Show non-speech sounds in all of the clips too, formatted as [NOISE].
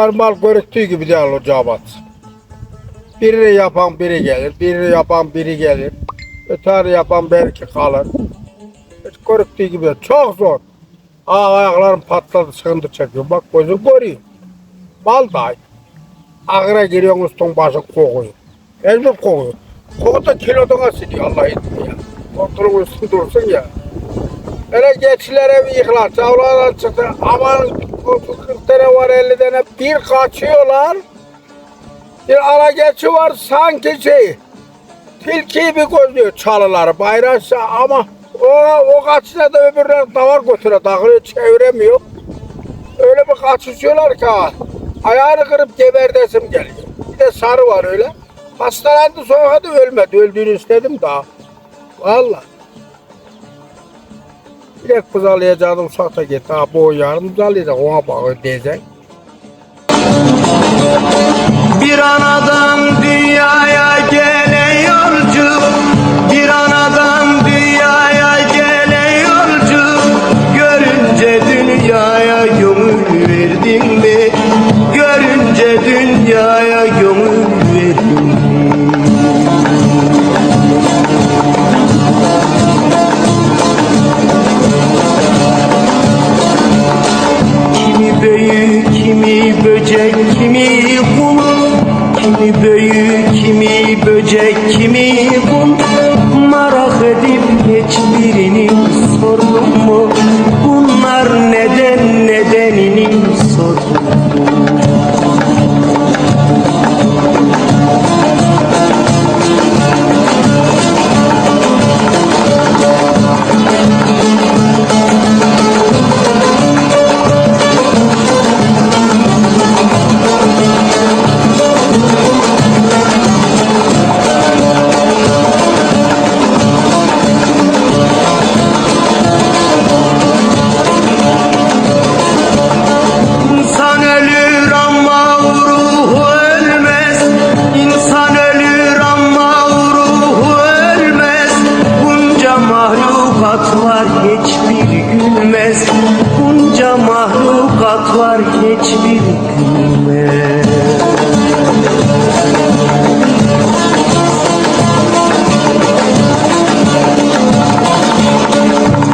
Tavar mal görüktüğü gibi değil o cabat. Birini yapan biri gelir, birini yapan biri gelir. Öteri yapan belki kalır. Hiç görüktüğü gibi. Çok zor. Aa, ayaklarım patladı, sıkıntı çekiyor. Bak gözüm görüyor. Mal da aynı. Ağıra giriyorsun üstün başın kokuyor. Mecbur kokuyor. Koku da kiloduna siliyor Allah izniyle ya. Kontrolün üstün dursun ya. Hele geçilere bir yıkılar. Çavlardan çıktı. Aman 40 tane var 50 tane. Bir kaçıyorlar. Bir ara geçi var sanki şey. Tilkiyi bir gözlüyor çalılar bayraşsa ama o, o kaçına da öbürler davar götüre takılıyor çeviremiyor. Öyle bir kaçışıyorlar ki. Ayağını kırıp geberdesim geliyor. Bir de sarı var öyle. Hastalandı sonra da ölmedi. Öldüğünü istedim daha. Vallahi. Direkt buzalayacaktım uşakta gitti. Ha bu yarın buzalayacak ona bakıyor diyecek. de mahlukat var hiçbir gülmez. Bunca mahlukat var hiçbir gülmez.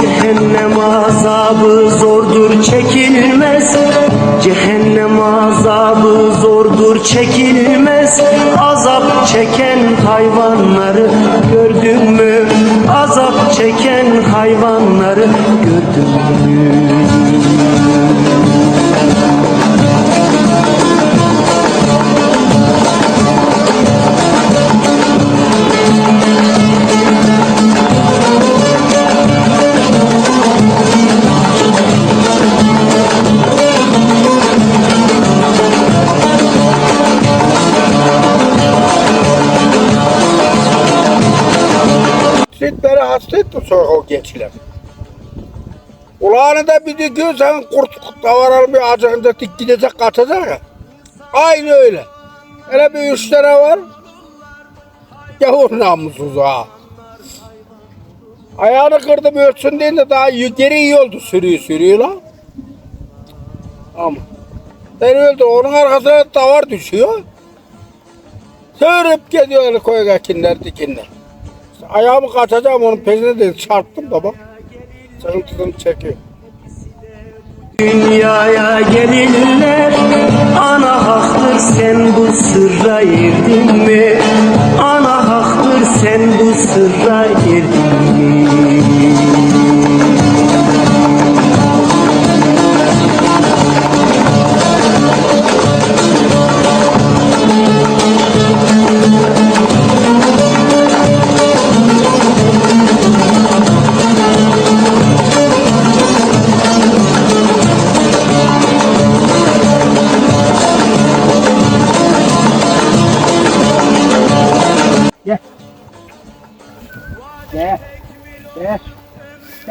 Cehennem azabı zordur çekilmez. Cehennem azabı zordur çekilmez. Azap çeken hayvanları hayvanları gördün? Hasta etti sonra o geçiler. Ulağını bir dikiyor sen kurt davar bir acıkınca dik gidecek kaçacak ya. Aynı öyle. Hele bir üç tane var. Yavur namussuz ha. Ayağını kırdım ölçsün deyince daha geri iyi oldu sürüyor sürüyor lan. Ama. Ben öldü onun arkasına davar düşüyor. Sürüp gidiyor öyle koyga kinler dikinler. Ayağımı kaçacağım onun peşine de çarptım baba. Sıkıntısını çekiyor. Dünyaya gelinler ana haktır sen bu sırra erdin mi? Ana haktır sen bu sırra erdin mi?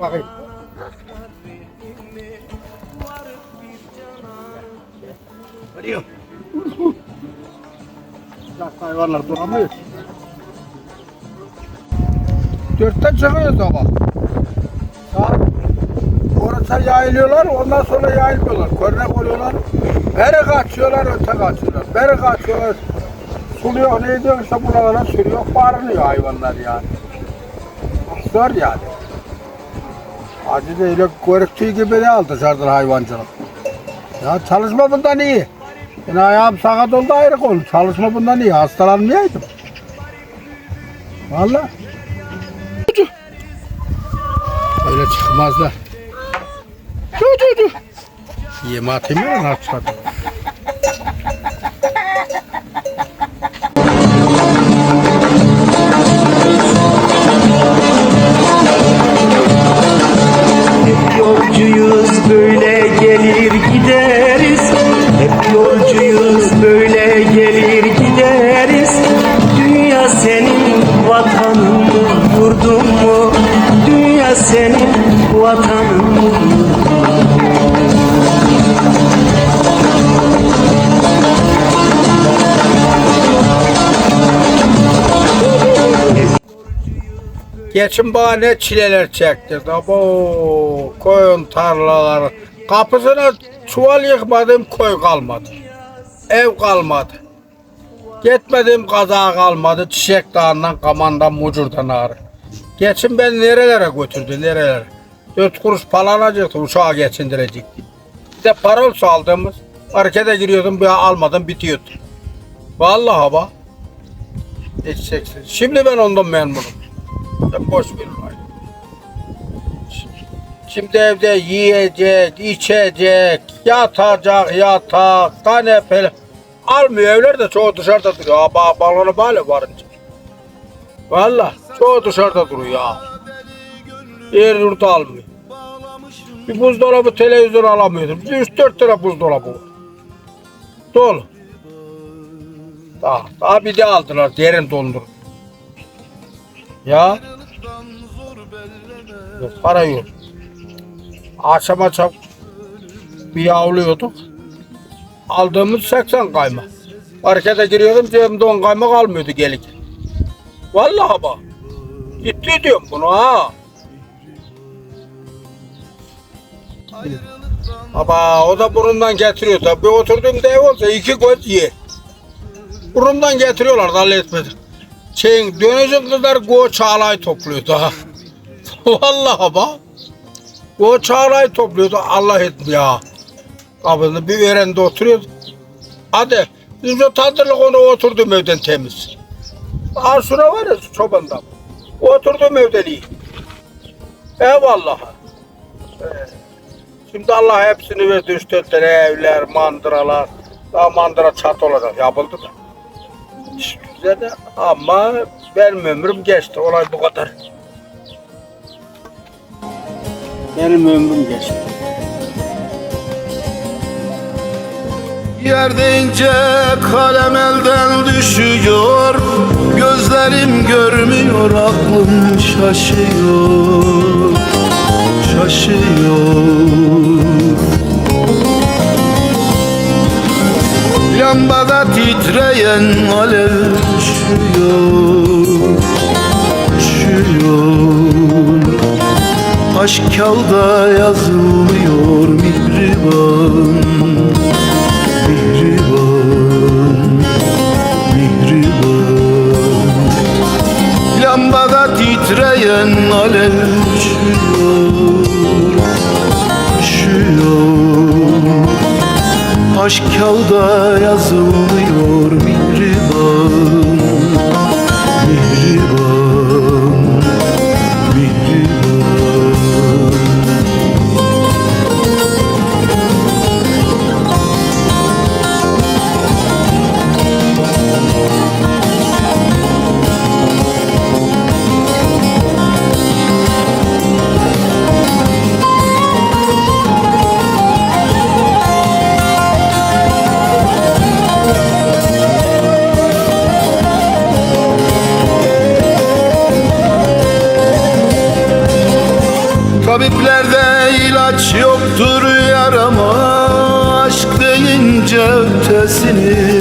Bakayım. Arıyor. Yaş hayvanlar duramıyor. Dörtte çıkıyor sabah. Saat yayılıyorlar, ondan sonra yayılmıyorlar. Kornek oluyorlar. Beri kaçıyorlar, öte kaçıyorlar. Beri kaçıyorlar. Suluyor, ne diyor işte buralara sürüyor, bağırıyor hayvanlar yani. Zor yani. Acı da öyle korktuğu gibi de al dışarıdan hayvancılık. Ya çalışma bundan iyi. Yani ayağım sakat oldu ayrı konu. Çalışma bundan iyi. Hastalanmayaydım. Valla. Öyle çıkmazlar. Dur dur dur. Yeme atayım ya nasıl Geçin bana ne çileler çekti. Abo koyun tarlaları. Kapısına çuval yıkmadım koy kalmadı. Ev kalmadı. Gitmedim kaza kalmadı. Çiçek dağından, kamandan, mucurdan ağrı. Geçin beni nerelere götürdü, nerelere. Dört kuruş falan alacaktı, uçağa geçindirecekti. Bir de parol aldığımız, markete giriyordum, bir almadım, bitiyordu. Vallahi bak. Geçeceksin. Şimdi ben ondan memnunum. Ben boş verin. Şimdi evde yiyecek, içecek, yatacak, yatak, kanepe. Almıyor evler de çoğu dışarıda duruyor. Ba balonu böyle varınca. Valla çoğu dışarıda duruyor. Yer yurdu almıyor. Bir buzdolabı televizyon alamıyordum. 3-4 tane buzdolabı var. Dolu. Daha, daha bir de aldılar derin dondur. Ya. Yok, para yok. Akşam akşam bir yavluyorduk. Aldığımız 80 kayma. Markete giriyordum cebimde 10 kayma kalmıyordu gelik. Vallahi bak. Ciddi diyorum bunu ha. Ama o da burundan getiriyor tabi. Oturduğumda ev olsa iki göz ye. Burundan getiriyorlar da etmedi. Şeyin dönüşün kızlar go çağlay topluyor daha. [LAUGHS] Vallahi bak. O çağrayı topluyordu Allah etmiyor ya. Kapını bir verende oturuyordu. Hadi biz o tadırlık onu oturdum evden temiz. Aa şura var ya şu çobanda. Oturdum evden iyi. Eyvallah. Ee, Şimdi Allah hepsini verdi. Üç dört tane evler, mandıralar. Daha mandıra çat olacak. Yapıldı da. Güzel de ama benim ömrüm geçti. Olay bu kadar. Benim ömrüm geçti. Yer deyince kalem elden düşüyor Gözlerim görmüyor aklım şaşıyor Şaşıyor Lambada titreyen alev üşüyor Üşüyor Aşk kağıda yazılmıyor mihriban Mihriban, mihriban. Lambada titreyen alev üşüyor Üşüyor Aşk kağıda yazılmıyor mihriban ötesini